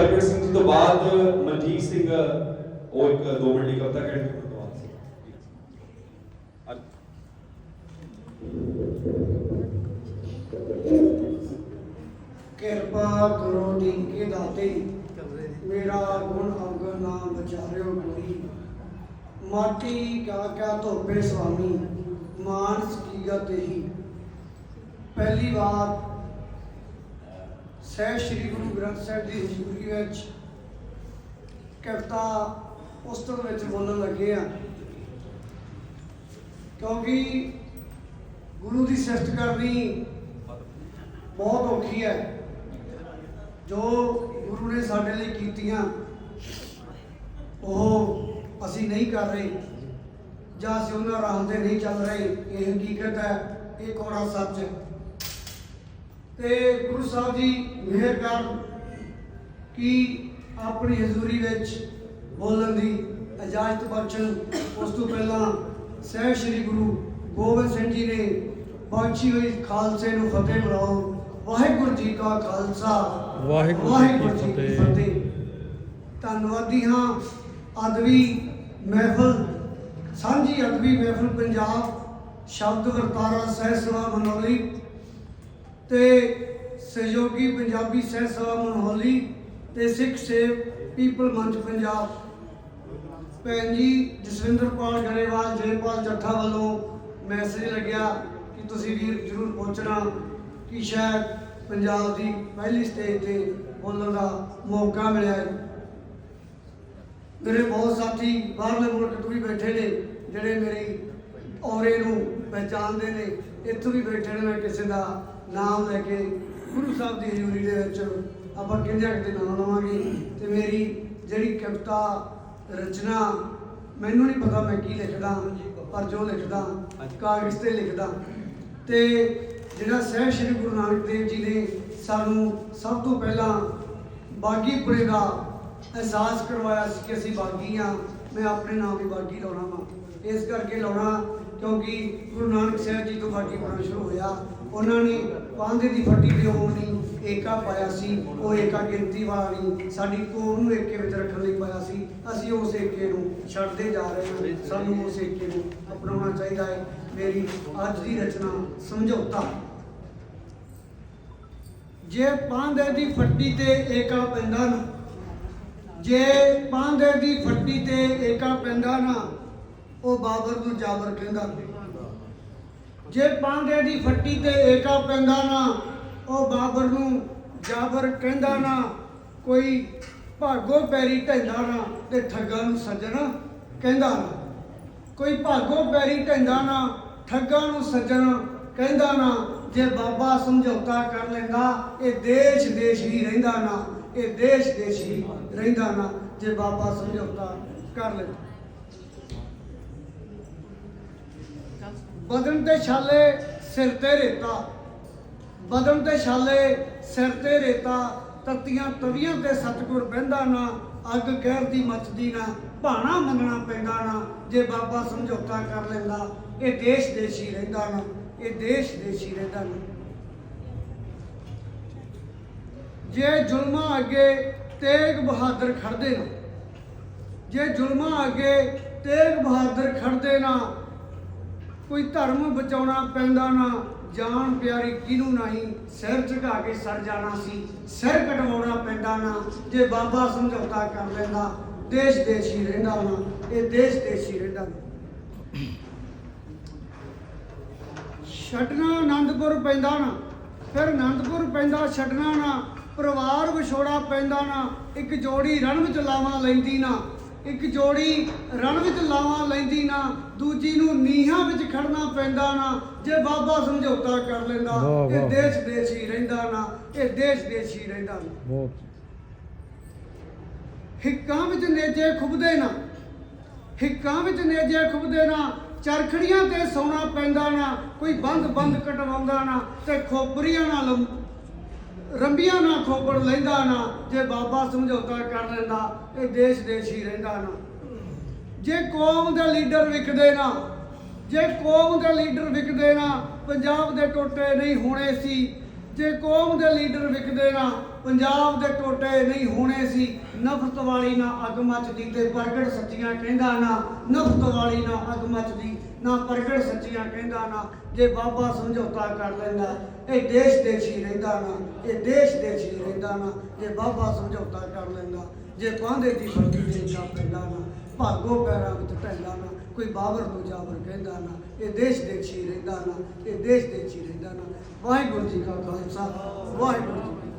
ਹਰਪ੍ਰੀਤ ਸਿੰਘ ਜੀ ਤੋਂ ਬਾਅਦ ਮਨਜੀਤ ਸਿੰਘ ਉਹ ਇੱਕ ਦੋ ਮਿੰਟ ਦੀ ਕਵਿਤਾ ਕਹਿਣਗੇ ਉਹਨਾਂ ਤੋਂ ਬਾਅਦ ਅੱਜ ਕਿਰਪਾ ਕਰੋ ਦੀਕੇ ਦਾਤੇ। ਮੇਰਾ ਗੁਣ ਅਵਗੁਣ ਨਾ ਵਿਚਾਰਿਓ ਕੋਈ ਮਾਟੀ ਕਾ ਕਾ ਧੋਪੇ ਸੁਆਮੀ। ਮਾਨਸ ਕੀ ਗਤ ਹੀ ਪਹਿਲੀ ਵਾਰ ਸਹਿ ਸ੍ਰੀ ਗੁਰੂ ਗ੍ਰੰਥ ਸਾਹਿਬ ਦੀ ਹਜ਼ੂਰੀ ਵਿੱਚ ਕਵਿਤਾ ਪੁਸਤਕ ਵਿੱਚ ਬੋਲਣ ਲੱਗੇ ਆ ਕਿਉਂਕਿ ਗੁਰੂ ਦੀ ਸਿਫਤ ਕਰਨੀ ਬਹੁਤ ਔਖੀ ਹੈ। ਜੋ ਗੁਰੂ ਨੇ ਸਾਡੇ ਲਈ ਕੀਤੀਆਂ, ਉਹ ਅਸੀਂ ਨਹੀਂ ਕਰ ਰਹੇ ਜਾਂ ਅਸੀਂ ਉਹਨਾਂ ਰਾਹ ਤੇ ਨਹੀਂ ਚੱਲ ਰਹੇ। ਇਹ ਹਕੀਕਤ ਹੈ, ਇਹ ਕੋੜਾ ਸੱਚ। ਹੈ ਤੇ ਗੁਰੂ ਸਾਹਿਬ ਜੀ ਮਿਹਰ ਕਰ ਕਿ ਆਪਣੀ ਹਜ਼ੂਰੀ ਵਿੱਚ ਬੋਲਣ ਦੀ ਇਜਾਜ਼ਤ ਬਖਸ਼ਣ। ਉਸ ਤੋਂ ਪਹਿਲਾਂ ਸਹਿਬ ਸ੍ਰੀ ਗੁਰੂ ਗੋਬਿੰਦ ਸਿੰਘ ਜੀ ਨੇ ਬਖਸ਼ੀ ਹੋਈ ਖਾਲਸੇ ਨੂੰ ਫਤਿਹ ਬੁਲਾਓ ਵਾਹਿਗੁਰੂ ਜੀ ਕਾ ਖਾਲਸਾ। ਵਾਹਿਗੁਰੂ ਜੀ ਕੀ ਫਤਿਹ। ਧੰਨਵਾਦੀ ਹਾਂ ਅਦਬੀ ਮਹਿਫਲ ਸਾਂਝੀ ਅਦਬੀ ਮਹਿਫਲ ਪੰਜਾਬ ਸ਼ਬਦ ਵਰਤਾਰਾ ਸਹਿ ਸਭਾ ਮਨੋਲੀ ਤੇ ਸਹਿਯੋਗੀ ਪੰਜਾਬੀ ਸਹਿ ਸਭਾ ਮਨਹੋਲੀ ਤੇ ਸਿੱਖ ਸੇਵ ਪੀਪਲ ਮੰਚ ਪੰਜਾਬ। ਭੈਣ ਜੀ, ਜਸਵਿੰਦਰਪਾਲ ਗਰੇਵਾਲ, ਜੇਪਾਲ ਜੱਠਾ ਵੱਲੋਂ ਮੈਸੇਜ ਲੱਗਿਆ ਕਿ ਤੁਸੀਂ ਵੀਰ ਜਰੂਰ ਪਹੁੰਚਣਾ ਕਿ ਸ਼ਾਇਦ ਪੰਜਾਬ ਦੀ ਪਹਿਲੀ ਸਟੇਜ ਤੇ ਬੋਲਣ ਦਾ ਮੌਕਾ ਮਿਲਿਆ ਹੈ। ਮੇਰੇ ਬਹੁਤ ਸਾਥੀ ਬਾਹਰਲੇ ਮੁਲਕ ਤੋਂ ਵੀ ਬੈਠੇ ਨੇ, ਜਿਹੜੇ ਮੇਰੀ ਔਰੇ ਨੂੰ ਪਹਿਚਾਣਦੇ ਨੇ, ਇੱਥੋਂ ਵੀ ਬੈਠੇ ਨੇ ਮੈਂ ਕਿਸੇ ਦਾ ਨਾਮ ਲੈ ਕੇ ਗੁਰੂ ਸਾਹਿਬ ਦੀ ਹਜ਼ੂਰੀ ਦੇ ਵਿੱਚ ਆਪਾਂ ਕਿੰਨੇ ਦੇ ਨਾਮ ਲਵਾਂਗੇ ਤੇ ਮੇਰੀ ਜਿਹੜੀ ਕਵਿਤਾ ਰਚਨਾ ਮੈਨੂੰ ਨਹੀਂ ਪਤਾ ਮੈਂ ਕੀ ਲਿਖਦਾ ਪਰ ਜੋ ਲਿਖਦਾ ਕਾਗਜ਼ ਤੇ ਲਿਖਦਾ। ਤੇ ਜਿਹੜਾ ਸਹਿਬ ਸ੍ਰੀ ਗੁਰੂ ਨਾਨਕ ਦੇਵ ਜੀ ਨੇ ਸਾਨੂੰ ਸਭ ਤੋਂ ਪਹਿਲਾਂ ਬਾਗੀਪੁਰੇ ਦਾ ਅਹਿਸਾਸ ਕਰਵਾਇਆ ਸੀ ਕਿ ਅਸੀਂ ਬਾਗੀ ਹਾਂ ਮੈਂ ਆਪਣੇ ਨਾਮ ਹੀ ਬਾਗੀ ਲਾਉਣਾ ਵਾ। ਇਸ ਕਰਕੇ ਲਾਉਣਾ ਕਿਉਂਕਿ ਗੁਰੂ ਨਾਨਕ ਸਾਹਿਬ ਜੀ ਤੋਂ ਫਾਟੀ ਪਾਉਣਾ ਸ਼ੁਰੂ ਹੋਇਆ। ਉਹਨਾਂ ਨੇ ਪਾਂਦੇ ਦੀ ਫੱਟੀ ਤੇ ਉਹ ਨਹੀਂ ਏਕਾ ਪਾਇਆ ਸੀ। ਉਹ ਏਕਾ ਗਿਣਤੀ ਵਾਲੀ ਸਾਡੀ ਕੌਮ ਨੂੰ ਏਕੇ ਵਿੱਚ ਰੱਖਣ ਲਈ ਪਾਇਆ ਸੀ। ਅਸੀਂ ਉਸ ਏਕੇ ਨੂੰ ਛੱਡਦੇ ਜਾ ਰਹੇ ਹਾਂ। ਸਾਨੂੰ ਉਸ ਏਕੇ ਨੂੰ ਅਪਣਾਉਣਾ ਚਾਹੀਦਾ ਹੈ। ਮੇਰੀ ਅੱਜ ਦੀ ਰਚਨਾ ਸਮਝੌਤਾ। ਜੇ ਪਾਂਦੇ ਦੀ ਫੱਟੀ ਤੇ ਏਕਾ ਪੈਂਦਾ ਨਾ, ਜੇ ਪਾਂਦੇ ਦੀ ਫੱਟੀ ਤੇ ਏਕਾ ਪੈਂਦਾ ਨਾ ਉਹ ਬਾਬਰ ਨੂੰ ਜਾਬਰ ਕਹਿੰਦਾ ਜੇ ਪਾਂਡੇ ਦੀ ਫੱਟੀ ਤੇ ਏਟਾ ਪੈਂਦਾ ਨਾ, ਉਹ ਬਾਬਰ ਨੂੰ ਜਾਬਰ ਕਹਿੰਦਾ ਨਾ, ਕੋਈ ਭਾਗੋ ਪੈਰੀ ਢੈਂਦਾ ਨਾ ਤੇ ਠੱਗਾਂ ਨੂੰ ਸੱਜਣ ਕਹਿੰਦਾ ਨਾ। ਕੋਈ ਭਾਗੋ ਪੈਰੀ ਢੈਂਦਾ ਨਾ, ਠੱਗਾਂ ਨੂੰ ਸੱਜਣ ਕਹਿੰਦਾ ਨਾ। ਜੇ ਬਾਬਾ ਸਮਝੌਤਾ ਕਰ ਲੈਂਦਾ, ਇਹ ਦੇਸ਼ ਦੇਸ਼ ਹੀ ਰਹਿੰਦਾ ਨਾ, ਇਹ ਦੇਸ਼ ਦੇਸ਼ ਹੀ ਰਹਿੰਦਾ ਨਾ। ਜੇ ਬਾਬਾ ਸਮਝੌਤਾ ਕਰ ਲੈਂਦਾ। ਬਦਨ ਤੇ ਛਾਲੇ ਸਿਰ ਤੇ ਰੇਤਾ। ਬਦਨ ਤੇ ਛਾਲੇ ਸਿਰ ਤੇ ਰੇਤਾ, ਤਤੀਆਂ ਤਵੀਆਂ ਤੇ ਸਤਿਗੁਰ ਬਹਿੰਦਾ ਨਾ, ਅੱਗ ਕਹਿਰ ਦੀ ਮੱਚਦੀ ਨਾ, ਭਾਣਾ ਮੰਨਣਾ ਪੈਂਦਾ ਨਾ, ਜੇ ਬਾਬਾ ਸਮਝੌਤਾ ਕਰ ਲੈਂਦਾ, ਇਹ ਦੇਸ਼ ਦੇਸ਼ੀ ਰਹਿੰਦਾ ਨਾ, ਇਹ ਦੇਸ਼ ਦੇਸ਼ੀ ਰਹਿੰਦਾ ਨਾ। ਜੇ ਜ਼ੁਲਮਾਂ ਅੱਗੇ ਤੇਗ ਬਹਾਦਰ ਖੜਦੇ ਨਾ, ਜੇ ਜ਼ੁਲਮਾਂ ਅੱਗੇ ਤੇਗ ਬਹਾਦਰ ਖੜਦੇ ਨਾ ਕੋਈ ਧਰਮ ਬਚਾਉਣਾ ਪੈਂਦਾ ਨਾ, ਜਾਨ ਪਿਆਰੀ ਕਿਨੂੰ ਨਹੀਂ? ਸਿਰ ਝੁਕਾ ਕੇ ਸਰ ਜਾਣਾ ਸੀ, ਸਿਰ ਕਟਵਾਉਣਾ ਪੈਂਦਾ ਨਾ, ਜੇ ਬਾਬਾ ਸਮਝੌਤਾ ਕਰ ਲੈਂਦਾ, ਦੇਸ਼ ਦੇਸ਼ੀ ਰਹਿੰਦਾ ਨਾ, ਇਹ ਦੇਸ਼ ਦੇਸ਼ੀ ਰਹਿੰਦਾ ਨਾ। ਛੱਡਣਾ ਆਨੰਦਪੁਰ ਪੈਂਦਾ ਨਾ, ਫਿਰ ਆਨੰਦਪੁਰ ਪੈਂਦਾ ਛੱਡਣਾ ਨਾ, ਪਰਿਵਾਰ ਵਿਛੋੜਾ ਪੈਂਦਾ ਨਾ, ਇੱਕ ਜੋੜੀ ਰਣ ਵਿੱਚ ਲਾਵਾਂ ਲੈਂਦੀ ਨਾ ਇੱਕ ਜੋੜੀ ਰਣ ਵਿੱਚ ਲਾਵਾਂ ਲੈਂਦੀ ਨਾ ਦੂਜੀ ਨੂੰ ਨੀਹਾਂ ਵਿੱਚ ਖੜਨਾ ਪੈਂਦਾ ਨਾ ਜੇ ਬਾਬਾ ਸਮਝੌਤਾ ਕਰ ਲੈਂਦਾ ਵਾਹ, ਇਹ ਵਾਹ। ਦੇਸ਼ ਦੇਸ਼ ਹੀ ਰਹਿੰਦਾ ਨਾ ਇਹ ਦੇਸ਼ ਦੇਸ਼ ਹੀ ਰਹਿੰਦਾ ਨਾ ਬਹੁਤ ਹਿੱਕਾਂ ਵਿੱਚ ਨੇਜੇ ਖੁੱਬਦੇ ਨਾ ਹਿੱਕਾਂ ਵਿੱਚ ਨੇਜੇ ਖੁੱਬਦੇ ਨਾ ਚਰਖੜੀਆਂ ਤੇ ਸੌਣਾ ਪੈਂਦਾ ਨਾ ਕੋਈ ਬੰਦ ਬੰਦ ਕਟਵਾਉਂਦਾ ਨਾ ਤੇ ਖੋਪਰੀਆਂ ਨਾਲ ਰੰਬੀਆਂ ਨਾ ਖੋਪੜ ਲੈਂਦਾ ਨਾ, ਜੇ ਬਾਬਾ ਸਮਝੌਤਾ ਕਰ ਲੈਂਦਾ, ਇਹ ਦੇਸ਼ ਦੇਸ਼ ਹੀ ਰਹਿੰਦਾ ਨਾ। ਜੇ ਕੌਮ ਦੇ ਲੀਡਰ ਵਿਕਦੇ ਨਾ, ਜੇ ਕੌਮ ਦੇ ਲੀਡਰ ਵਿਕਦੇ ਨਾ, ਪੰਜਾਬ ਦੇ ਟੋਟੇ ਨਹੀਂ ਹੋਣੇ ਸੀ। ਜੇ ਕੌਮ ਦੇ ਲੀਡਰ ਵਿਕਦੇ ਨਾ, ਪੰਜਾਬ ਦੇ ਟੋਟੇ ਨਹੀਂ ਹੋਣੇ ਸੀ। ਨਫ਼ਰਤ ਵਾਲੀ ਨਾ ਅੱਗ ਮੱਚਦੀ ਤੇ ਪ੍ਰਗਟ ਸੱਚੀਆਂ ਕਹਿੰਦਾ ਨਾ, ਨਫ਼ਰਤ ਵਾਲੀ ਨਾ ਅੱਗ ਮੱਚਦੀ, ਨਾ ਪ੍ਰਗਟ ਸੱਚੀਆਂ ਕਹਿੰਦਾ ਨਾ। ਜੇ ਬਾਬਾ ਸਮਝੌਤਾ ਕਰ ਲੈਂਦਾ, ਇਹ ਦੇਸ਼ ਦੇਸ਼ੀ ਰਹਿੰਦਾ ਨਾ, ਇਹ ਦੇਸ਼ ਦੇਸ਼ੀ ਰਹਿੰਦਾ ਨਾ। ਜੇ ਬਾਬਾ ਸਮਝੌਤਾ ਕਰ ਲੈਂਦਾ, ਜੇ ਪਾਂਦੇ ਦੀ ਵਰਦੀ ਦੇਖਾ ਪੈਂਦਾ ਨਾ ਭਾਗੋ ਪੈਰਾਂ ਵਿੱਚ ਢੈਂਦਾ ਨਾ, ਕੋਈ ਬਾਬਰ ਨੂੰ ਜਾਬਰ ਕਹਿੰਦਾ ਨਾ, ਇਹ ਦੇਸ਼ ਦੇਸ਼ੀ ਰਹਿੰਦਾ ਨਾ, ਇਹ ਦੇਸ਼ ਦੇਸ਼ੀ ਰਹਿੰਦਾ ਨਾ। ਵਾਹਿਗੁਰੂ ਜੀ ਕਾ ਖਾਲਸਾ, ਵਾਹਿਗੁਰੂ ਜੀ